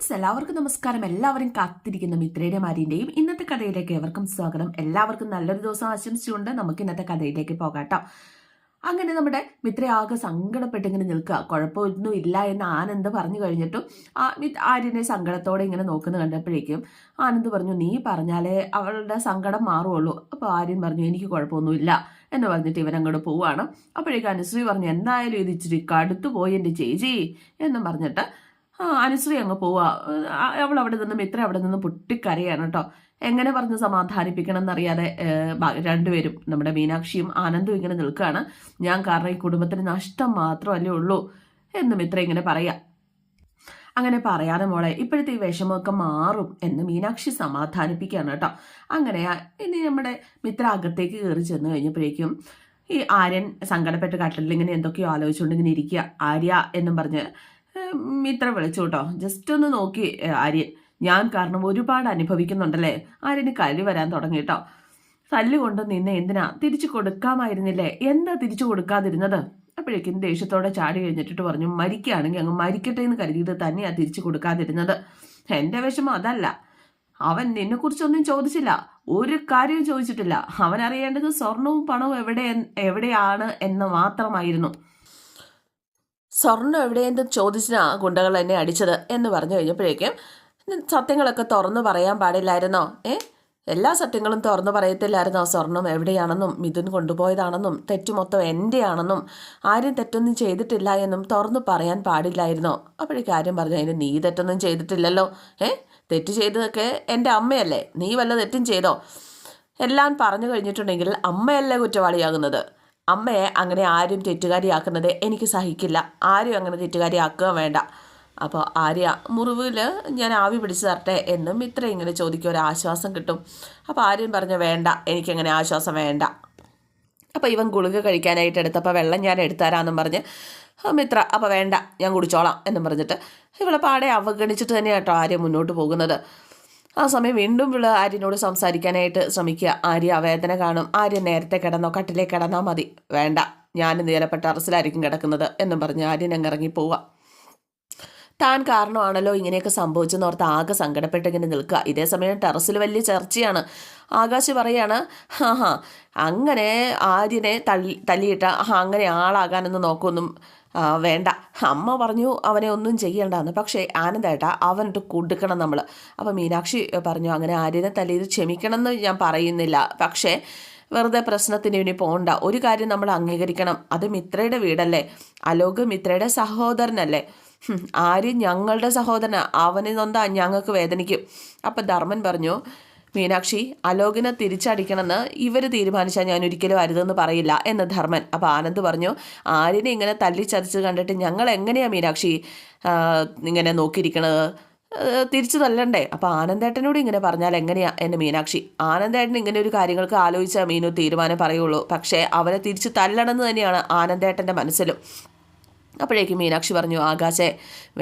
Friends എല്ലാവർക്കും നമസ്കാരം. എല്ലാവരും കാത്തിരിക്കുന്ന മിത്രയുടെ മാരിന്റെയും ഇന്നത്തെ കഥയിലേക്ക് ഏവർക്കും സ്വാഗതം. എല്ലാവർക്കും നല്ലൊരു ദിവസം ആശംസിച്ചുകൊണ്ട് നമുക്ക് ഇന്നത്തെ കഥയിലേക്ക് പോകാട്ടോ അങ്ങനെ നമ്മുടെ മിത്ര ആകെ സങ്കടപ്പെട്ട് ഇങ്ങനെ നിൽക്കുക. കുഴപ്പമൊന്നും ഇല്ല എന്ന് ആനന്ദ് പറഞ്ഞു കഴിഞ്ഞിട്ടും ആര്യനെ സങ്കടത്തോടെ ഇങ്ങനെ നോക്കുന്ന കണ്ടപ്പോഴേക്കും ആനന്ദ് പറഞ്ഞു നീ പറഞ്ഞാലേ അവളുടെ സങ്കടം മാറുള്ളൂ അപ്പോൾ ആര്യൻ പറഞ്ഞു എനിക്ക് കുഴപ്പമൊന്നുമില്ല എന്ന് പറഞ്ഞിട്ട് ഇവൻ അങ്ങോട്ട് പോവാണ് അപ്പോഴേക്കും അനുശ്രീ പറഞ്ഞു എന്തായാലും ഇത് ഇച്ചിരി കടുത്തു പോയി എന്റെ ചേച്ചി എന്നും പറഞ്ഞിട്ട് അനുശ്രീ അങ്ങ് പോവാ. ആ, അവൾ അവിടെ നിന്നും മിത്ര അവിടെ നിന്ന് പൊട്ടിക്കരയാണ് കേട്ടോ എങ്ങനെ പറഞ്ഞ് സമാധാനിപ്പിക്കണം എന്നറിയാതെ രണ്ടുപേരും നമ്മുടെ മീനാക്ഷിയും ആനന്ദും ഇങ്ങനെ നിൽക്കുകയാണ് ഞാൻ കാരണം ഈ കുടുംബത്തിന് നഷ്ടം മാത്രമല്ലേ ഉള്ളൂ എന്ന് മിത്ര ഇങ്ങനെ പറയാ. അങ്ങനെ പറയാതെ മോളെ ഇപ്പോഴത്തെ ഈ വിഷമമൊക്കെ മാറും എന്ന് മീനാക്ഷി സമാധാനിപ്പിക്കുകയാണ് കേട്ടോ അങ്ങനെ ഇനി നമ്മുടെ മിത്ര അകത്തേക്ക് കയറി ചെന്ന് കഴിഞ്ഞപ്പോഴേക്കും ഈ ആര്യൻ സങ്കടപ്പെട്ട് കട്ടിലിൽ ഇങ്ങനെ എന്തൊക്കെയോ ആലോചിച്ചുകൊണ്ട് ഇങ്ങനെ ഇരിക്കുക. ആര്യ എന്നും പറഞ്ഞ് മിത്ര വിളിച്ചു കേട്ടോ. ജസ്റ്റ് ഒന്ന് നോക്കി ആര്യൻ. ഞാൻ കാരണം ഒരുപാട് അനുഭവിക്കുന്നുണ്ടല്ലേ? ആര്യന് കല്ല് വരാൻ തുടങ്ങി കേട്ടോ. തല്ലുകൊണ്ട് നിന്നെ എന്തിനാ തിരിച്ചു കൊടുക്കാമായിരുന്നില്ലേ? എന്താ തിരിച്ചു കൊടുക്കാതിരുന്നത്? അപ്പോഴേക്കും ദേഷ്യത്തോടെ ചാടി കഴിഞ്ഞിട്ട് പറഞ്ഞു മരിക്കുകയാണെങ്കിൽ അങ്ങ് മരിക്കട്ടെ എന്ന് കരുതിയിട്ട് തന്നെയാ തിരിച്ചു കൊടുക്കാതിരുന്നത്. എന്റെ വിഷമം അതല്ല. അവൻ നിന്നെ കുറിച്ചൊന്നും ചോദിച്ചില്ല. ഒരു കാര്യവും ചോദിച്ചിട്ടില്ല. അവൻ അറിയേണ്ടത് സ്വർണവും പണവും എവിടെ എവിടെയാണ് എന്ന് മാത്രമായിരുന്നു. സ്വർണം എവിടെയെന്ന് ചോദിച്ചാ ഗുണ്ടകൾ എന്നെ അടിച്ചത് എന്ന് പറഞ്ഞു കഴിഞ്ഞപ്പോഴേക്കും സത്യങ്ങളൊക്കെ തുറന്നു പറയാൻ പാടില്ലായിരുന്നോ? ഏ? എല്ലാ സത്യങ്ങളും തുറന്നു പറയത്തില്ലായിരുന്നോ? സ്വർണം എവിടെയാണെന്നും മിഥുൻ കൊണ്ടുപോയതാണെന്നും തെറ്റ് മൊത്തം എന്റെ ആണെന്നും ആരും തെറ്റൊന്നും ചെയ്തിട്ടില്ല എന്നും തുറന്നു പറയാൻ പാടില്ലായിരുന്നോ? അപ്പോഴേക്കും ആരും പറഞ്ഞു അതിന് നീ തെറ്റൊന്നും ചെയ്തിട്ടില്ലല്ലോ. ഏ? തെറ്റ് ചെയ്തതൊക്കെ എന്റെ അമ്മയല്ലേ? നീ വല്ല തെറ്റും ചെയ്തോ? എല്ലാം പറഞ്ഞു കഴിഞ്ഞിട്ടുണ്ടെങ്കിൽ അമ്മയല്ലേ കുറ്റവാളിയാകുന്നത്. അമ്മയെ അങ്ങനെ ആരും തെറ്റുകാരിയാക്കുന്നത് എനിക്ക് സഹിക്കില്ല. ആരും അങ്ങനെ തെറ്റുകാരിയാക്കുക വേണ്ട. അപ്പോൾ ആര്യ മുറിവിൽ ഞാൻ ആവി പിടിച്ച് തരട്ടെ എന്നും ഇത്ര ഇങ്ങനെ ചോദിക്കും ഒരു ആശ്വാസം കിട്ടും. അപ്പോൾ ആര്യം പറഞ്ഞു വേണ്ട എനിക്കങ്ങനെ ആശ്വാസം വേണ്ട. അപ്പോൾ ഇവൻ ഗുളിക കഴിക്കാനായിട്ട് എടുത്തപ്പോൾ വെള്ളം ഞാൻ എടുത്തരാമെന്നും പറഞ്ഞ് "ആ, മിത്ര അപ്പോൾ വേണ്ട ഞാൻ കുടിച്ചോളാം എന്നും പറഞ്ഞിട്ട് ഇവളെ പാടെ അവഗണിച്ചിട്ട് തന്നെയാണ് കേട്ടോ ആര്യ മുന്നോട്ട് പോകുന്നത്. ആ സമയം വീണ്ടും വിള ആര്യനോട് സംസാരിക്കാനായിട്ട് ശ്രമിക്കുക. ആര്യ വേദന കാണും. ആര്യ നേരത്തെ കിടന്നോ കട്ടിലേ കിടന്നാൽ മതി. വേണ്ട. ഞാൻ നേരപ്പെട്ട അറസിലായിരിക്കും കിടക്കുന്നത് എന്നും പറഞ്ഞ് ആര്യൻ അങ്ങ് ഇറങ്ങി പോവുക. താൻ കാരണമാണല്ലോ ഇങ്ങനെയൊക്കെ സംഭവിച്ചെന്ന് ഓർത്ത് ആകെ സങ്കടപ്പെട്ട് ഇങ്ങനെ നിൽക്കുക. ഇതേ സമയം ടെറസിൽ വലിയ ചർച്ചയാണ്. ആകാശ് പറയാണ് ഹാ ഹാ. അങ്ങനെ ആര്യനെ തള്ളി തല്ലിയിട്ട് "ആ, അങ്ങനെ ആളാകാനൊന്നും നോക്കൊന്നും ആ, വേണ്ട. അമ്മ പറഞ്ഞു അവനെ ഒന്നും ചെയ്യണ്ടെന്ന്. പക്ഷേ ആനന്ദേട്ട അവനിട്ട് കൊടുക്കണം നമ്മൾ അപ്പോൾ മീനാക്ഷി പറഞ്ഞു അങ്ങനെ ആര്യനെ തലേത് ക്ഷമിക്കണം എന്ന് ഞാൻ പറയുന്നില്ല. പക്ഷേ വെറുതെ പ്രശ്നത്തിന് ഇനി പോകണ്ട ഒരു കാര്യം നമ്മൾ അംഗീകരിക്കണം. അത് മിത്രയുടെ വീടല്ലേ? അലോക് മിത്രയുടെ സഹോദരനല്ലേ? ഹും, ആര്യൻ ഞങ്ങളുടെ സഹോദരനാണ് അവനെ ഞങ്ങൾക്ക് വേദനിക്കും. അപ്പം ധർമ്മൻ പറഞ്ഞു മീനാക്ഷി അലോകിനെ തിരിച്ചടിക്കണമെന്ന് ഇവർ തീരുമാനിച്ചാൽ ഞാൻ ഒരിക്കലും അരുതെന്ന് പറയില്ല എന്ന് ധർമ്മൻ. അപ്പോൾ ആനന്ദ് പറഞ്ഞു ആര്യനെ ഇങ്ങനെ തല്ലിച്ചതച്ച് കണ്ടിട്ട് ഞങ്ങൾ എങ്ങനെയാണ് മീനാക്ഷി ഇങ്ങനെ നോക്കിയിരിക്കണത്? തിരിച്ചു തല്ലണ്ടേ? അപ്പോൾ ആനന്ദേട്ടനോട് ഇങ്ങനെ പറഞ്ഞാൽ എങ്ങനെയാ എന്ന് മീനാക്ഷി. ആനന്ദേട്ടൻ ഇങ്ങനെ ഒരു കാര്യങ്ങൾക്ക് ആലോചിച്ചാൽ മീനു തീരുമാനം പറയുള്ളൂ. പക്ഷേ അവരെ തിരിച്ചു തല്ലണമെന്ന് തന്നെയാണ് ആനന്ദേട്ടന്റെ മനസ്സിലും. അപ്പോഴേക്കും മീനാക്ഷി പറഞ്ഞു ആകാശേ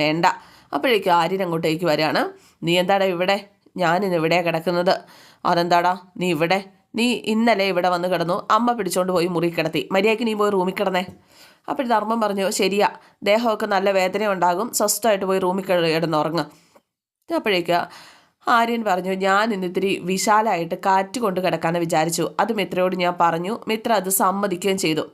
വേണ്ട. അപ്പോഴേക്കും ആര്യൻ അങ്ങോട്ടേക്ക് വരികയാണ് നീ എന്താടാ ഇവിടെ? ഞാനിന്ന് ഇവിടെ കിടക്കുന്നത്. അതെന്താടാ? നീ ഇവിടെ? നീ ഇന്നലെ ഇവിടെ വന്ന് കിടന്നു. അമ്മ പിടിച്ചോണ്ട് പോയി മുറി കിടത്തി. മര്യാദയ്ക്ക് നീ പോയി റൂമിൽ കിടന്നേ. അപ്പോൾ ധർമ്മം പറഞ്ഞു ശരിയാ. ദേഹമൊക്കെ നല്ല വേദന ഉണ്ടാകും സ്വസ്ഥമായിട്ട് പോയി റൂമിൽ കിടന്ന് കിടന്നുറങ്ങുക അപ്പോഴേക്ക് ആര്യൻ പറഞ്ഞു ഞാൻ ഇന്നിത്തിരി വിശാലമായിട്ട് കാറ്റ് കൊണ്ട് കിടക്കാമെന്ന് വിചാരിച്ചു. അത് മിത്രയോട് ഞാൻ പറഞ്ഞു. മിത്ര അത് സമ്മതിക്കുകയും ചെയ്തു.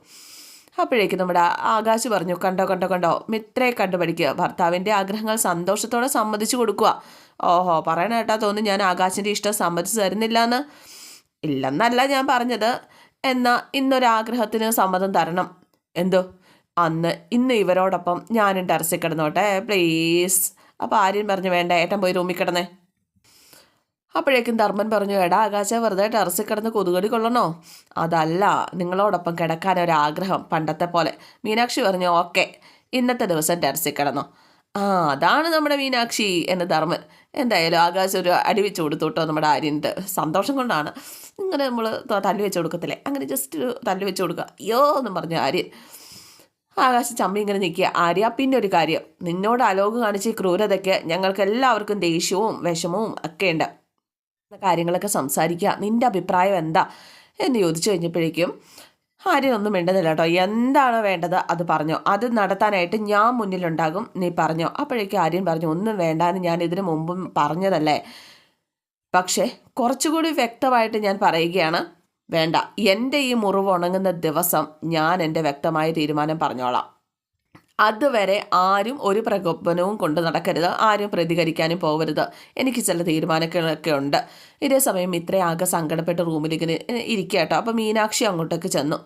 അപ്പോഴേക്ക് നമ്മുടെ ആകാശ് പറഞ്ഞു കണ്ടോ കണ്ടോ കണ്ടോ മിത്രയെ കണ്ടു പഠിക്കുക ഭർത്താവിന്റെ ആഗ്രഹങ്ങൾ സന്തോഷത്തോടെ സമ്മതിച്ചു കൊടുക്കുക. ഓഹോ പറയണ കേട്ടാ തോന്നുന്നു ഞാൻ ആകാശിന്റെ ഇഷ്ടം സമ്മതിച്ചു തരുന്നില്ല എന്ന് ഇല്ലെന്നല്ല ഞാൻ പറഞ്ഞത്. എന്നാൽ ഇന്നൊരാഗ്രഹത്തിന് സമ്മതം തരണം. എന്തോ? അന്ന് ഇന്ന് ഇവരോടൊപ്പം ഞാനും ടെറസിൽ കിടന്നോട്ടെ പ്ലീസ്. അപ്പോൾ ആര്യൻ പറഞ്ഞു വേണ്ട ഏട്ടൻ പോയി റൂമിൽ കിടന്നേ. അപ്പോഴേക്കും ധർമ്മൻ പറഞ്ഞു എടാ ആകാശ വെറുതെ ടെറസിൽ കിടന്ന് കൊതുകടി കൊള്ളണോ? അതല്ല നിങ്ങളോടൊപ്പം കിടക്കാൻ ഒരാഗ്രഹം പണ്ടത്തെ പോലെ. മീനാക്ഷി പറഞ്ഞു ഓക്കെ ഇന്നത്തെ ദിവസം ടെറസിൽ കിടന്നോ. ആ അതാണ് നമ്മുടെ മീനാക്ഷി എന്ന് ധർമ്മൻ. എന്തായാലും ആകാശം ഒരു അടി വെച്ച് കൊടുത്തു നമ്മുടെ ആര്യന്റെ സന്തോഷം കൊണ്ടാണ്. ഇങ്ങനെ നമ്മൾ തല്ലി വെച്ച് കൊടുക്കത്തില്ലേ? അങ്ങനെ ജസ്റ്റ് ഒരു തല്ലി വെച്ച് കൊടുക്കുക അയ്യോ എന്ന് പറഞ്ഞു ആര്യൻ. ആകാശ ചമ്മി ഇങ്ങനെ നിൽക്കുക. ആര്യ പിന്നെ ഒരു കാര്യം. നിന്നോട് അലോക് കാണിച്ച ക്രൂരതയ്ക്ക് ഞങ്ങൾക്ക് എല്ലാവർക്കും ദേഷ്യവും വിഷമവും ഒക്കെ ഉണ്ട് കാര്യങ്ങളൊക്കെ സംസാരിക്കുക നിന്റെ അഭിപ്രായം എന്താ? എന്ന് ചോദിച്ചു കഴിഞ്ഞപ്പോഴേക്കും ആര്യൻ ഒന്നും കേട്ടോ എന്താണോ വേണ്ടത് അത് പറഞ്ഞോ. അത് നടത്താനായിട്ട് ഞാൻ മുന്നിലുണ്ടാകും നീ പറഞ്ഞോ. അപ്പോഴേക്കും ആര്യൻ പറഞ്ഞു ഒന്നും വേണ്ട എന്ന് ഞാൻ ഇതിനു മുമ്പും പറഞ്ഞതല്ലേ. പക്ഷേ കുറച്ചുകൂടി വ്യക്തമായിട്ട് ഞാൻ പറയുകയാണ്. വേണ്ട. എന്റെ ഈ മുറിവ് ഉണങ്ങുന്ന ദിവസം ഞാൻ എന്റെ വ്യക്തമായ തീരുമാനം പറഞ്ഞോളാം. അതുവരെ ആരും ഒരു പ്രകോപനവും കൊണ്ട് നടക്കരുത്. ആരും പ്രതികരിക്കാനും പോകരുത് എനിക്ക് ചില തീരുമാനങ്ങളൊക്കെ ഉണ്ട്. ഇതേ സമയം മിത്ര ആകെ സങ്കടപ്പെട്ട് റൂമിലിങ്ങനെ ഇരിക്കുക കേട്ടോ അപ്പോൾ മീനാക്ഷി അങ്ങോട്ടേക്ക് ചെന്നു.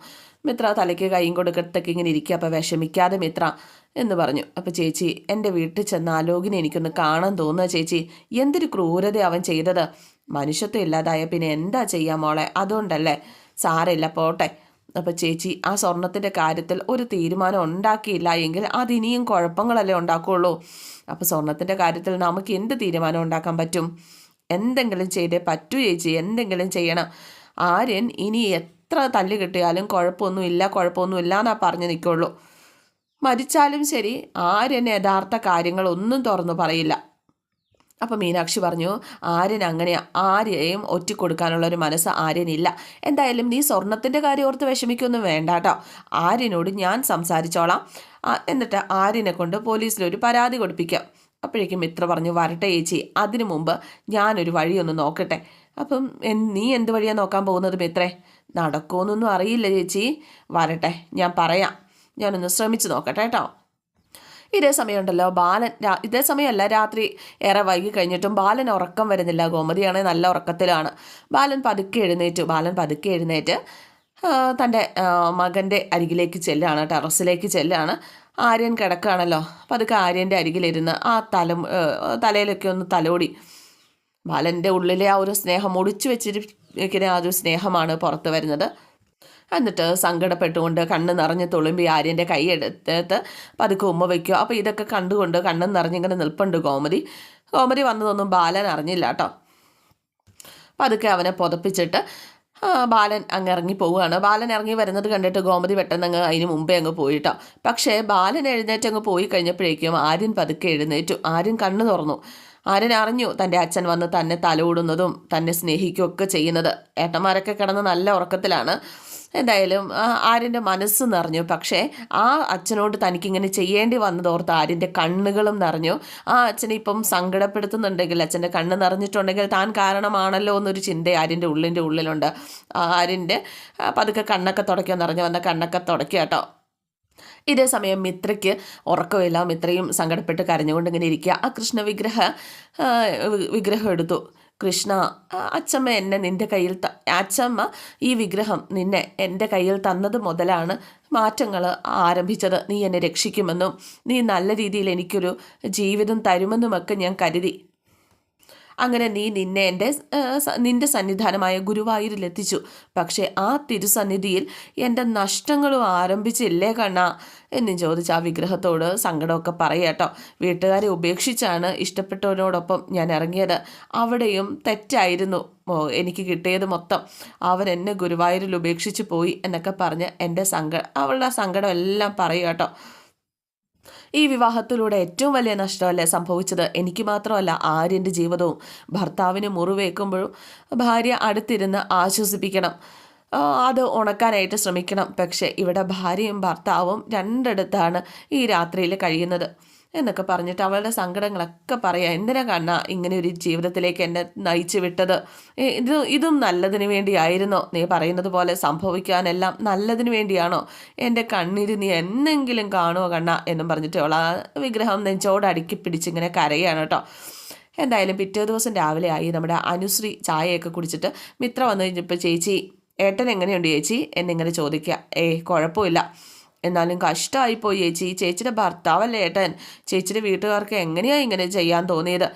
മിത്ര തലയ്ക്ക് കൈയും കൊടുക്കത്തൊക്കെ ഇങ്ങനെ ഇരിക്കുക. അപ്പോൾ വിഷമിക്കാതെ മിത്ര എന്ന് പറഞ്ഞു. അപ്പോൾ ചേച്ചി എന്റെ വീട്ടിൽ ചെന്ന ആലോകിനെ എനിക്കൊന്ന് കാണാൻ തോന്നുക ചേച്ചി. എന്തൊരു ക്രൂരത അവൻ ചെയ്തത്. മനുഷ്യത്വം ഇല്ലാതായ പിന്നെ എന്താ ചെയ്യാം മോളെ? അതുകൊണ്ടല്ലേ സാരമില്ല പോട്ടെ. അപ്പോൾ ചേച്ചി ആ സ്വർണത്തിന്റെ കാര്യത്തിൽ ഒരു തീരുമാനം ഉണ്ടാക്കിയില്ല എങ്കിൽ അതിനിയും കുഴപ്പങ്ങളല്ലേ ഉണ്ടാക്കുകയുള്ളൂ അപ്പോൾ സ്വർണത്തിന്റെ കാര്യത്തിൽ നമുക്ക് എന്ത് തീരുമാനം ഉണ്ടാക്കാൻ പറ്റും? എന്തെങ്കിലും ചെയ്തേ പറ്റൂ ചേച്ചി എന്തെങ്കിലും ചെയ്യണം. ആര്യൻ ഇനി എത്ര തല്ല് കിട്ടിയാലും കുഴപ്പമൊന്നുമില്ല കുഴപ്പമൊന്നുമില്ല എന്നാ പറഞ്ഞു നിൽക്കുള്ളൂ മരിച്ചാലും ശരി ആര്യൻ യഥാർത്ഥ കാര്യങ്ങളൊന്നും തുറന്നു പറയില്ല. അപ്പം മീനാക്ഷി പറഞ്ഞു ആര്യൻ അങ്ങനെ ആരെയും ഒറ്റിക്കൊടുക്കാനുള്ള ഒരു മനസ്സ് ആര്യനില്ല. എന്തായാലും നീ സ്വർണത്തിന്റെ കാര്യം ഓർത്ത് വിഷമിക്കൊന്നും വേണ്ട കേട്ടോ ആര്യനോട് ഞാൻ സംസാരിച്ചോളാം. എന്നിട്ട് ആര്യനെ കൊണ്ട് പോലീസിലൊരു പരാതി കൊടുപ്പിക്കാം. അപ്പോഴേക്കും മിത്ര പറഞ്ഞു വരട്ടെ ചേച്ചി അതിനു മുമ്പ് ഞാനൊരു വഴിയൊന്ന് നോക്കട്ടെ. അപ്പം നീ എന്ത് വഴിയാണ് നോക്കാൻ പോകുന്നത് മിത്രേ? നടക്കുമെന്നൊന്നും അറിയില്ല ചേച്ചി. വരട്ടെ ഞാൻ പറയാം. ഞാനൊന്ന് ശ്രമിച്ചു നോക്കട്ടെ കേട്ടോ. ഇതേ സമയമുണ്ടല്ലോ ബാലൻ ഇതേ സമയമല്ല രാത്രി ഏറെ വൈകി കഴിഞ്ഞിട്ടും ബാലൻ ഉറക്കം വരുന്നില്ല. ഗോമതിയാണെങ്കിൽ നല്ല ഉറക്കത്തിലാണ്. ബാലൻ പതുക്കെ എഴുന്നേറ്റു. ബാലൻ പതുക്കെ എഴുന്നേറ്റ് തന്റെ മകന്റെ അരികിലേക്ക് ചെല്ലുകയാണ് ടെറസിലേക്ക് ചെല്ലുകയാണ് ആര്യൻ കിടക്കുകയാണല്ലോ. അപ്പം അതൊക്കെ ആര്യന്റെ അരികിലിരുന്ന് ആ തല തലയിലൊക്കെ ഒന്ന് തലോടി. ബാലന്റെ ഉള്ളിലെ ആ ഒരു സ്നേഹം ഒളിച്ചു വെച്ചിരിക്കുന്ന ആ ഒരു സ്നേഹമാണ് പുറത്ത് വരുന്നത്. എന്നിട്ട് സങ്കടപ്പെട്ടുകൊണ്ട് കണ്ണ് നിറഞ്ഞ് തുളുമ്പി ആര്യന്റെ കൈ എടുത്തിട്ട് പതുക്കെ ഉമ്മ വയ്ക്കുക. അപ്പോൾ ഇതൊക്കെ കണ്ടുകൊണ്ട് കണ്ണ് നിറഞ്ഞിങ്ങനെ നിൽപ്പുണ്ട് കോമതി കോമതി വന്നതൊന്നും ബാലൻ അറിഞ്ഞില്ല കേട്ടോ. പതുക്കെ അവനെ പുതപ്പിച്ചിട്ട് ബാലൻ അങ്ങ് ഇറങ്ങി പോവുകയാണ്. ബാലൻ ഇറങ്ങി വരുന്നത് കണ്ടിട്ട് ഗോമതി പെട്ടെന്ന് അങ്ങ് അതിന് മുമ്പേ അങ്ങ് പോയിട്ടോ. പക്ഷേ ബാലൻ എഴുന്നേറ്റ് അങ്ങ് പോയി കഴിഞ്ഞപ്പോഴേക്കും ആര്യൻ പതുക്കെ എഴുന്നേറ്റു. ആര്യൻ കണ്ണു തുറന്നു. ആര്യൻ അറിഞ്ഞു തന്റെ അച്ഛൻ വന്ന് തന്നെ തലോടുന്നതും തന്നെ സ്നേഹിക്കുകയൊക്കെ ചെയ്യുന്നത്. ഏട്ടന്മാരൊക്കെ കിടന്ന് നല്ല ഉറക്കത്തിലാണ്. എന്തായാലും ആര്യന്റെ മനസ്സ് നിറഞ്ഞു. പക്ഷേ ആ അച്ഛനോട് തനിക്കിങ്ങനെ ചെയ്യേണ്ടി വന്നതോർത്ത് ആര്യന്റെ കണ്ണുകളും നിറഞ്ഞു. ആ അച്ഛനെ ഇപ്പം സങ്കടപ്പെടുത്തുന്നുണ്ടെങ്കിൽ അച്ഛന്റെ കണ്ണ് നിറഞ്ഞിട്ടുണ്ടെങ്കിൽ താൻ കാരണമാണല്ലോ എന്നൊരു ചിന്ത ആര്യന്റെ ഉള്ളിന്റെ ഉള്ളിലുണ്ട്. ആര്യന്റെ പതുക്കെ കണ്ണൊക്കെ തുടയ്ക്കുക നിറഞ്ഞു വന്ന കണ്ണൊക്കെ തുടയ്ക്കുക കേട്ടോ. ഇതേ സമയം മിത്രയ്ക്ക് ഉറക്കമില്ല മിത്രയും സങ്കടപ്പെട്ട് കരഞ്ഞുകൊണ്ട് ഇങ്ങനെ ഇരിക്കുക. ആ കൃഷ്ണ വിഗ്രഹ വിഗ്രഹം എടുത്തു. കൃഷ്ണ അച്ചമ്മ എന്നെ നിന്റെ കയ്യിൽ ത അച്ചമ്മ ഈ വിഗ്രഹം നിന്നെ എന്റെ കയ്യിൽ തന്നത് മുതലാണ് മാറ്റങ്ങൾ ആരംഭിച്ചത്. നീ എന്നെ രക്ഷിക്കുമെന്നും നീ നല്ല രീതിയിൽ എനിക്കൊരു ജീവിതം തരുമെന്നുമൊക്കെ ഞാൻ കരുതി. അങ്ങനെ നീ നിന്നെ എന്റെ നിന്റെ സന്നിധാനമായ ഗുരുവായൂരിൽ എത്തിച്ചു പക്ഷേ ആ തിരുസന്നിധിയിൽ എന്റെ നഷ്ടങ്ങളും ആരംഭിച്ചില്ലേ കണ്ണ? എന്നും ചോദിച്ച് ആ വിഗ്രഹത്തോട് സങ്കടമൊക്കെ പറയാട്ടോ വീട്ടുകാരെ ഉപേക്ഷിച്ചാണ് ഇഷ്ടപ്പെട്ടവനോടൊപ്പം ഞാൻ ഇറങ്ങിയത്. അവിടെയും തെറ്റായിരുന്നു എനിക്ക് കിട്ടിയത് മൊത്തം. അവൻ എന്നെ ഗുരുവായൂരിൽ ഉപേക്ഷിച്ച് പോയി എന്നൊക്കെ പറഞ്ഞ് എന്റെ സങ്കടം അവളുടെ സങ്കടം എല്ലാം പറയുക കേട്ടോ. ഈ വിവാഹത്തിലൂടെ ഏറ്റവും വലിയ നഷ്ടമല്ലേ സംഭവിച്ചത്? എനിക്ക് മാത്രമല്ല ആര്യന്റെ ജീവിതവും. ഭർത്താവിന് മുറിവേക്കുമ്പോഴും ഭാര്യ അടുത്തിരുന്ന് ആശ്വസിപ്പിക്കണം. അത് ഉണക്കാനായിട്ട് ശ്രമിക്കണം. പക്ഷേ ഇവിടെ ഭാര്യയും ഭർത്താവും രണ്ടിടത്താണ് ഈ രാത്രിയിൽ കഴിയുന്നത്. എന്നൊക്കെ പറഞ്ഞിട്ട് അവളുടെ സങ്കടങ്ങളൊക്കെ പറയാം എന്തിനാ കണ്ണ ഇങ്ങനെ ഒരു ജീവിതത്തിലേക്ക് എന്നെ നയിച്ചു വിട്ടത്? ഇത് ഇതും നല്ലതിന് വേണ്ടിയായിരുന്നോ? നീ പറയുന്നത് പോലെ സംഭവിക്കാനെല്ലാം നല്ലതിന് വേണ്ടിയാണോ? എന്റെ കണ്ണീര് നീ എന്നെങ്കിലും കാണുമോ കണ്ണ? എന്നും പറഞ്ഞിട്ട് അവൾ ആ വിഗ്രഹം നെഞ്ചോട് അടുക്കി പിടിച്ചിങ്ങനെ കരയാണ് കേട്ടോ. എന്തായാലും പിറ്റേ ദിവസം രാവിലെ ആയി നമ്മുടെ അനുശ്രീ ചായയൊക്കെ കുടിച്ചിട്ട് മിത്ര വന്നു കഴിഞ്ഞപ്പോൾ ചേച്ചി ഏട്ടൻ എങ്ങനെയുണ്ട് ചേച്ചി? എന്നിങ്ങനെ ചോദിക്കുക ഏ കുഴപ്പമില്ല. എന്നാലും കഷ്ടമായിപ്പോയി ചേച്ചി. ചേച്ചിയുടെ ഭർത്താവല്ലേ ഏട്ടൻ? ചേച്ചിയുടെ വീട്ടുകാർക്ക് എങ്ങനെയാണ് ഇങ്ങനെ ചെയ്യാൻ തോന്നിയത്?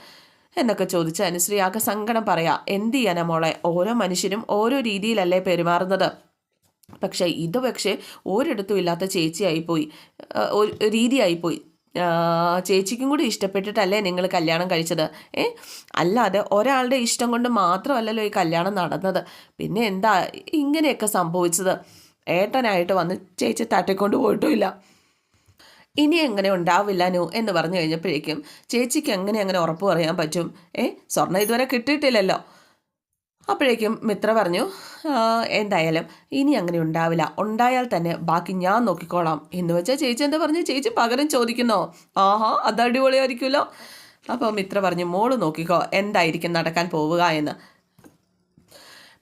എന്നൊക്കെ ചോദിച്ച അനുശ്രീ ആകെ സങ്കടം പറയാം. എന്ത് ചെയ്യാനാ മോളെ? ഓരോ മനുഷ്യരും ഓരോ രീതിയിലല്ലേ പെരുമാറുന്നത്. പക്ഷേ ഇത് പക്ഷേ ഒരിടത്തും ഇല്ലാത്ത ചേച്ചിയായിപ്പോയി രീതിയായിപ്പോയി ചേച്ചിക്കും കൂടി ഇഷ്ടപ്പെട്ടിട്ടല്ലേ നിങ്ങൾ കല്യാണം കഴിച്ചത്? ഏ? അല്ലാതെ ഒരാളുടെ ഇഷ്ടം കൊണ്ട് മാത്രമല്ലല്ലോ ഈ കല്യാണം നടന്നത്. പിന്നെ എന്താ ഇങ്ങനെയൊക്കെ സംഭവിച്ചത്? ഏട്ടനായിട്ട് വന്ന് ചേച്ചി തട്ടിക്കൊണ്ട് പോയിട്ടുമില്ല. ഇനി എങ്ങനെ ഉണ്ടാവില്ല നു എന്ന് പറഞ്ഞു കഴിഞ്ഞപ്പോഴേക്കും ചേച്ചിക്ക് എങ്ങനെ അങ്ങനെ ഉറപ്പ് പറയാൻ പറ്റും? ഏ സ്വർണം ഇതുവരെ കിട്ടിയിട്ടില്ലല്ലോ. അപ്പോഴേക്കും മിത്ര പറഞ്ഞു എന്തായാലും ഇനി അങ്ങനെ ഉണ്ടാവില്ല. ഉണ്ടായാൽ തന്നെ ബാക്കി ഞാൻ നോക്കിക്കോളാം എന്ന് വെച്ചാൽ ചേച്ചി എന്താ പറഞ്ഞു? ചേച്ചി പകരം ചോദിക്കുന്നോ? ആഹാ അത് അടിപൊളിയായിരിക്കുമല്ലോ. അപ്പോൾ മിത്ര പറഞ്ഞു മോൾ നോക്കിക്കോ എന്തായിരിക്കും നടക്കാൻ പോവുക എന്ന്.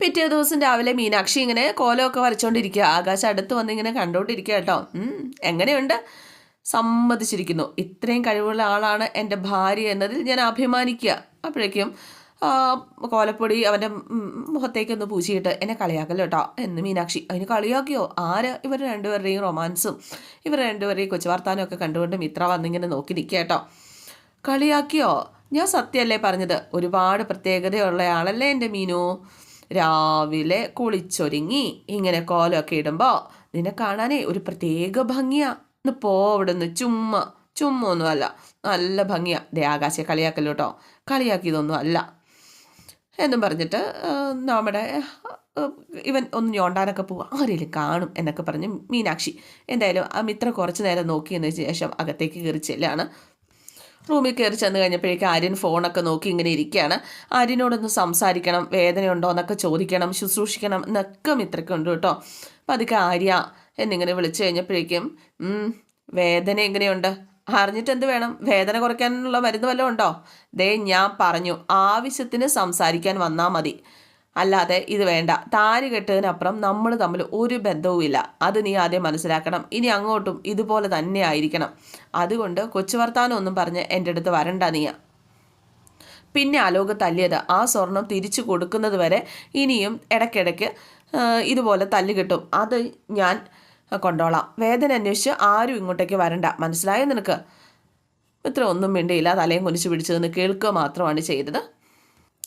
പിറ്റേ ദിവസം രാവിലെ മീനാക്ഷി ഇങ്ങനെ കോലമൊക്കെ വരച്ചുകൊണ്ടിരിക്കുക ആകാശം അടുത്ത് വന്ന് ഇങ്ങനെ കണ്ടോണ്ടിരിക്കുക കേട്ടോ. എങ്ങനെയുണ്ട്? സമ്മതിച്ചിരിക്കുന്നു. ഇത്രയും കഴിവുള്ള ആളാണ് എന്റെ ഭാര്യ എന്നതിൽ ഞാൻ അഭിമാനിക്കുക അപ്പോഴേക്കും കോലപ്പൊടി അവന്റെ മുഖത്തേക്കൊന്ന് പൂശിയിട്ട് എന്നെ കളിയാക്കല്ലോ കേട്ടോ. എന്ന് മീനാക്ഷി അതിന് കളിയാക്കിയോ? ആര്? ഇവർ രണ്ടുപേരുടെയും റൊമാൻസും ഇവർ രണ്ടുപേരുടെയും കൊച്ചു വർത്താനം ഒക്കെ കണ്ടുകൊണ്ട് മിത്ര വന്നിങ്ങനെ നോക്കി നിൽക്കുക കേട്ടോ. കളിയാക്കിയോ? ഞാൻ സത്യമല്ലേ പറഞ്ഞത്? ഒരുപാട് പ്രത്യേകതയുള്ള ആളല്ലേ എന്റെ മീനു? രാവിലെ കുളിച്ചൊരുങ്ങി ഇങ്ങനെ കോലമൊക്കെ ഇടുമ്പോൾ നിന്നെ കാണാനേ ഒരു പ്രത്യേക ഭംഗിയാ. ഒന്ന് പോ അവിടെ നിന്ന് ചുമ്മാ ചുമ്മാ ഒന്നുമല്ല. നല്ല ഭംഗിയാ. ദേ ആകാശെ കളിയാക്കല്ലോ കേട്ടോ കളിയാക്കിയതൊന്നും അല്ല. എന്നും പറഞ്ഞിട്ട് നമ്മുടെ ഇവൻ ഒന്ന് ഞോണ്ടാനൊക്കെ പോവാ. ആരെങ്കിലും കാണും എന്നൊക്കെ പറഞ്ഞ് മീനാക്ഷി. എന്തായാലും ആ മിത്ര കുറച്ച് നേരം നോക്കിയതിന് ശേഷം അകത്തേക്ക് കയറി ചെല്ലാണ്. റൂമിൽ കയറി ചെന്ന് കഴിഞ്ഞപ്പോഴേക്കും ആര്യൻ ഫോണൊക്കെ നോക്കി ഇങ്ങനെ ഇരിക്കുകയാണ്. ആര്യനോടൊന്ന് സംസാരിക്കണം വേദനയുണ്ടോ എന്നൊക്കെ ചോദിക്കണം ശുശ്രൂഷിക്കണം എന്നൊക്കെ മിത്രക്കുണ്ട് കേട്ടോ. അപ്പം അതൊക്കെ ആര്യ എന്നിങ്ങനെ വിളിച്ചു കഴിഞ്ഞപ്പോഴേക്കും "ഉം, വേദന എങ്ങനെയുണ്ട്? അറിഞ്ഞിട്ട് എന്ത് വേണം? വേദന കുറയ്ക്കാനുള്ള മരുന്ന് വല്ലതും ഉണ്ടോ? ദേ ഞാൻ പറഞ്ഞു ആവശ്യത്തിന് സംസാരിക്കാൻ വന്നാൽ മതി. അല്ലാതെ ഇത് വേണ്ട. താരി കെട്ടതിനപ്പുറം നമ്മൾ തമ്മിൽ ഒരു ബന്ധവുമില്ല. അത് നീ ആദ്യം മനസ്സിലാക്കണം. ഇനി അങ്ങോട്ടും ഇതുപോലെ തന്നെ ആയിരിക്കണം. അതുകൊണ്ട് കൊച്ചു വർത്താനം ഒന്നും പറഞ്ഞ് എന്റെ അടുത്ത് വരണ്ട നീ പിന്നെ അലോക് തല്ലിയത് ആ സ്വർണം തിരിച്ചു കൊടുക്കുന്നത് വരെ ഇനിയും ഇടയ്ക്കിടയ്ക്ക് ഇതുപോലെ തല്ല് കിട്ടും. അത് ഞാൻ കൊണ്ടോളാം. വേദന അന്വേഷിച്ച് ആരും ഇങ്ങോട്ടേക്ക് വരണ്ട. മനസ്സിലായോ നിനക്ക്? ഇത്ര ഒന്നും വേണ്ടിയില്ല തലയും കുനിച്ച് പിടിച്ചതെന്ന് കേൾക്കുക മാത്രമാണ് ചെയ്തത്.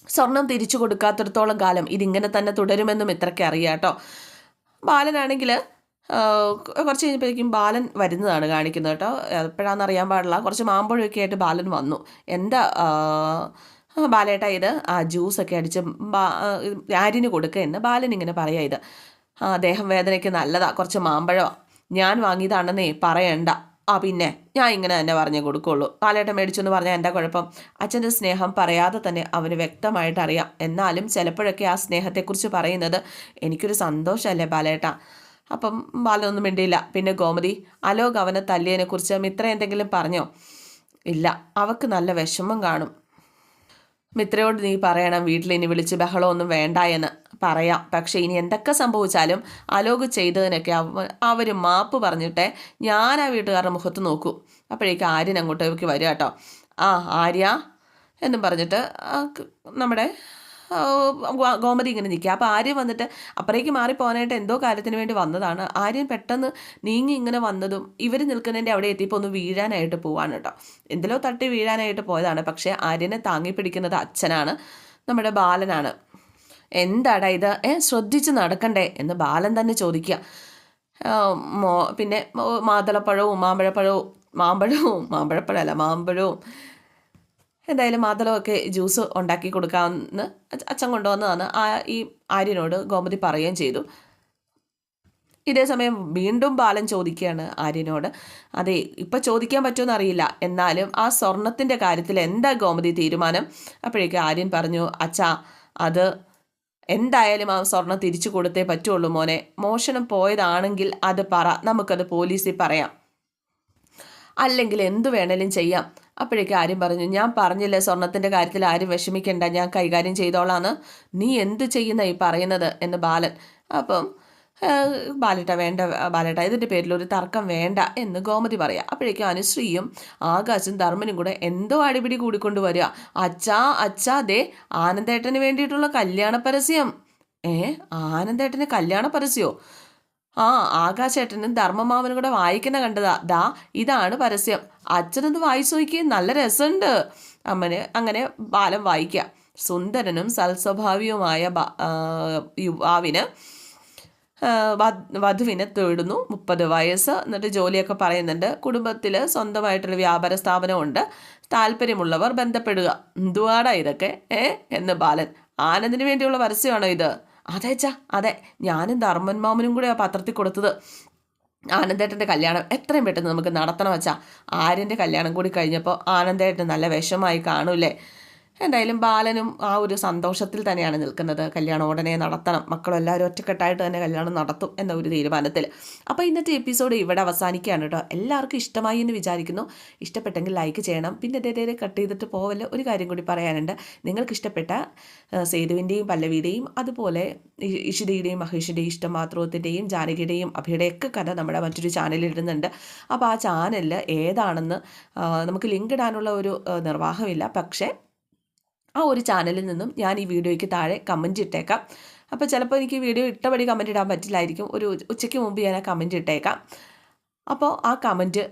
സ്വർണം തിരിച്ചു കൊടുക്കാത്തിടത്തോളം കാലം ഇതിങ്ങനെ തന്നെ തുടരുമെന്നും ഇത്രയ്ക്ക് അറിയാം കേട്ടോ. ബാലനാണെങ്കിൽ കുറച്ച് കഴിഞ്ഞപ്പോഴേക്കും ബാലൻ വരുന്നതാണ് കാണിക്കുന്നത് കേട്ടോ. എപ്പോഴാണെന്ന് അറിയാൻ പാടില്ല. കുറച്ച് മാമ്പഴമൊക്കെ ആയിട്ട് ബാലൻ വന്നു. എന്താ ബാലേട്ടാ ഇത്? ആ ജ്യൂസൊക്കെ അടിച്ച് ബാ ആര്യന് കൊടുക്കുക എന്ന് ബാലൻ ഇങ്ങനെ പറയാ ഇത്. ആ ദേഹം വേദനയ്ക്ക് നല്ലതാ. കുറച്ച് മാമ്പഴമാണ് ഞാൻ വാങ്ങിയതാണെന്നേ പറയണ്ട. ആ പിന്നെ ഞാൻ ഇങ്ങനെ തന്നെ പറഞ്ഞു കൊടുക്കുള്ളൂ. മേടിച്ചു മേടിച്ചെന്ന് പറഞ്ഞാൽ എന്താ കുഴപ്പം? അച്ഛന്റെ സ്നേഹം പറയാതെ തന്നെ അവന് വ്യക്തമായിട്ട് അറിയാം. എന്നാലും ചിലപ്പോഴൊക്കെ ആ സ്നേഹത്തെക്കുറിച്ച് പറയുന്നത് എനിക്കൊരു സന്തോഷമല്ലേ ബാലേട്ട? അപ്പം ബാലൊന്നും മിണ്ടിയില്ല. പിന്നെ ഗോമതി അലോക് അവനെ തല്ലിയതിനെക്കുറിച്ച് മിത്ര എന്തെങ്കിലും പറഞ്ഞോ? ഇല്ല. അവക്ക് നല്ല വിഷമം കാണും. മിത്രയോട് നീ പറയണം. വീട്ടിൽ ഇനി വിളിച്ച് ബഹളമൊന്നും വേണ്ട എന്ന് പറയാം. പക്ഷേ ഇനി എന്തൊക്കെ സംഭവിച്ചാലും അലോക് ചെയ്തതിനൊക്കെ അവ അവർ മാപ്പ് പറഞ്ഞിട്ടേ ഞാൻ ആ വീട്ടുകാരുടെ മുഖത്ത് നോക്കൂ. അപ്പോഴേക്ക് ആര്യൻ അങ്ങോട്ടേക്ക് വരിക കേട്ടോ. ആ ആര്യ എന്നും പറഞ്ഞിട്ട് നമ്മുടെ ഗോമതി ഇങ്ങനെ നിൽക്കുക. അപ്പോൾ ആര്യൻ വന്നിട്ട് അപ്പുറേക്ക് മാറിപ്പോകാനായിട്ട് എന്തോ കാര്യത്തിന് വേണ്ടി വന്നതാണ്. ആര്യൻ പെട്ടെന്ന് നീങ്ങി ഇങ്ങനെ വന്നതും ഇവർ നിൽക്കുന്നതിന്റെ അവിടെ എത്തിയപ്പോൾ ഒന്ന് വീഴാനായിട്ട് പോവാണ് കേട്ടോ. എന്തിലോ തട്ടി വീഴാനായിട്ട് പോയതാണ്. പക്ഷേ ആര്യനെ താങ്ങി പിടിക്കുന്നത് അച്ഛനാണ്. നമ്മുടെ ബാലനാണ്. എന്താടാ ഇത്? ഏ ശ്രദ്ധിച്ച് നടക്കണ്ടേ എന്ന് ബാലൻ തന്നെ ചോദിക്കുക. മോ പിന്നെ മാതളപ്പഴവും മാമ്പഴപ്പഴവും മാമ്പഴവും മാമ്പഴപ്പഴമല്ല മാമ്പഴവും. എന്തായാലും മാതളമൊക്കെ ജ്യൂസ് ഉണ്ടാക്കി കൊടുക്കാമെന്ന് അച്ഛൻ കൊണ്ടുവന്നതാണ്. ആ ഈ ആര്യനോട് ഗോമതി പറയുകയും ചെയ്തു. ഇതേ സമയം വീണ്ടും ബാലൻ ചോദിക്കുകയാണ് ആര്യനോട്. അതെ ഇപ്പം ചോദിക്കാൻ പറ്റുമെന്ന് അറിയില്ല. എന്നാലും ആ സ്വർണത്തിന്റെ കാര്യത്തിൽ എന്താ ഗോമതി തീരുമാനം? അപ്പോഴേക്കും ആര്യൻ പറഞ്ഞു അച്ഛാ അത് എന്തായാലും ആ സ്വർണം തിരിച്ചു കൊടുത്തേ പറ്റുള്ളൂ മോനെ. മോഷണം പോയതാണെങ്കിൽ അത് പറ. നമുക്കത് പോലീസിൽ പറയാം. അല്ലെങ്കിൽ എന്തു വേണേലും ചെയ്യാം. അപ്പോഴേക്കും ആരും പറഞ്ഞു ഞാൻ പറഞ്ഞില്ലേ സ്വർണത്തിന്റെ കാര്യത്തിൽ ആരും വിഷമിക്കേണ്ട. ഞാൻ കൈകാര്യം ചെയ്തോളാന്ന്. നീ എന്ത് ചെയ്യുന്ന ഈ പറയുന്നത്? എന്ന് ബാലൻ. അപ്പം ബാലേട്ട വേണ്ട ബാലേട്ട ഇതിന്റെ പേരിൽ ഒരു തർക്കം വേണ്ട എന്ന് ഗോമതി പറയാം. അപ്പോഴേക്കും അനുശ്രീയും ആകാശും ധർമ്മനും കൂടെ എന്തോ അടിപിടി കൂടിക്കൊണ്ട് വരിക. അച്ഛാ അച്ഛാ ദേ ആനന്ദേട്ടന് വേണ്ടിയിട്ടുള്ള കല്യാണ പരസ്യം. ഏ ആനന്ദേട്ടന് കല്യാണ പരസ്യമോ ആ ആകാശേട്ടനും ധർമ്മമാവനും കൂടെ വായിക്കുന്ന കണ്ടതാ. ദാ ഇതാണ് പരസ്യം. അച്ഛനൊന്ന് വായിച്ചു നോക്കിയേ നല്ല രസമുണ്ട്. അമ്മന് അങ്ങനെ ബാലം വായിക്കുക സുന്ദരനും സൽസ്വഭാവിയുമായ യുവാവിന് വധുവിനെ തേടുന്നു മുപ്പത് വയസ്സ്. എന്നിട്ട് ജോലിയൊക്കെ പറയുന്നുണ്ട്. കുടുംബത്തിൽ സ്വന്തമായിട്ടൊരു വ്യാപാര സ്ഥാപനമുണ്ട്. താല്പര്യമുള്ളവർ ബന്ധപ്പെടുക. എന്തുവാടാ ഇതൊക്കെ? ഏ? എന്ന് ബാലൻ. ആനന്ദിന് വേണ്ടിയുള്ള പരസ്യമാണോ ഇത്? അതെ ചാ അതെ. ഞാനും ധർമ്മൻ മാമനും കൂടെ ആ പത്രത്തിൽ കൊടുത്തത്. ആനന്ദേട്ടന്റെ കല്യാണം എത്രയും പെട്ടെന്ന് നമുക്ക് നടത്തണം വച്ചാ ആര്യന്റെ കല്യാണം കൂടി കഴിഞ്ഞപ്പോൾ ആനന്ദേട്ടൻ നല്ല വിഷമായി കാണൂലേ എന്തായാലും ബാലനും ആ ഒരു സന്തോഷത്തിൽ തന്നെയാണ് നിൽക്കുന്നത്. കല്യാണം ഉടനെ നടത്തണം. മക്കളെല്ലാവരും ഒറ്റക്കെട്ടായിട്ട് തന്നെ കല്യാണം നടത്തും എന്ന ഒരു തീരുമാനത്തിൽ. അപ്പോൾ ഇന്നത്തെ എപ്പിസോഡ് ഇവിടെ അവസാനിക്കുകയാണ് കേട്ടോ. എല്ലാവർക്കും ഇഷ്ടമായി എന്ന് വിചാരിക്കുന്നു. ഇഷ്ടപ്പെട്ടെങ്കിൽ ലൈക്ക് ചെയ്യണം. പിന്നെ ഇതേ കട്ട് ചെയ്തിട്ട് പോവല്ല? ഒരു കാര്യം കൂടി പറയാനുണ്ട്. നിങ്ങൾക്ക് ഇഷ്ടപ്പെട്ട സേതുവിന്റെയും പല്ലവിയുടെയും അതുപോലെ ഇഷിതയുടെയും മഹേഷിന്റെയും ഇഷ്ടമാത്രത്തിന്റെയും ജാനകിയുടെയും അഭിയുടെയൊക്കെ കഥ നമ്മുടെ മറ്റൊരു ചാനലിൽ ഇടുന്നുണ്ട്. അപ്പോൾ ആ ചാനലിൽ ഏതാണെന്ന് നമുക്ക് ലിങ്ക് ഇടാനുള്ള ഒരു നിർവാഹമില്ല. പക്ഷേ ആ ഒരു ചാനലിൽ നിന്നും ഞാൻ ഈ വീഡിയോയ്ക്ക് താഴെ കമന്റ് ഇട്ടേക്കാം. അപ്പോൾ ചിലപ്പോൾ എനിക്ക് വീഡിയോ ഇട്ടപടി കമന്റ് ഇടാൻ പറ്റില്ലായിരിക്കും. ഒരു ഉച്ചയ്ക്ക് മുമ്പ് ഞാൻ ആ കമന്റ് ഇട്ടേക്കാം. അപ്പോൾ ആ കമന്റ്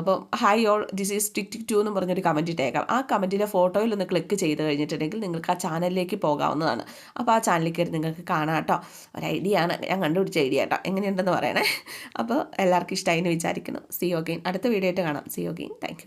ഇപ്പോൾ hi all this is tick tick to എന്ന് പറഞ്ഞൊരു കമന്റ് ഇട്ടേക്കാം. ആ കമന്റിലെ ഫോട്ടോയിൽ ഒന്ന് ക്ലിക്ക് ചെയ്ത് കഴിഞ്ഞിട്ടുണ്ടെങ്കിൽ നിങ്ങൾക്ക് ആ ചാനലിലേക്ക് പോകാവുന്നതാണ്. അപ്പോൾ ആ ചാനലിൽ കയറി നിങ്ങൾക്ക് കാണാം കേട്ടോ. ഒരു ഐഡിയ ആണ്. ഞാൻ കണ്ടുപിടിച്ച ഐഡിയ കേട്ടോ. എങ്ങനെയുണ്ടെന്ന് പറയണേ. അപ്പോൾ എല്ലാവർക്കും ഇഷ്ടമായി എന്ന് വിചാരിക്കുന്നു. സി യോഗീൻ അടുത്ത വീഡിയോ ആയിട്ട് കാണാം. C യോഗീൻ thank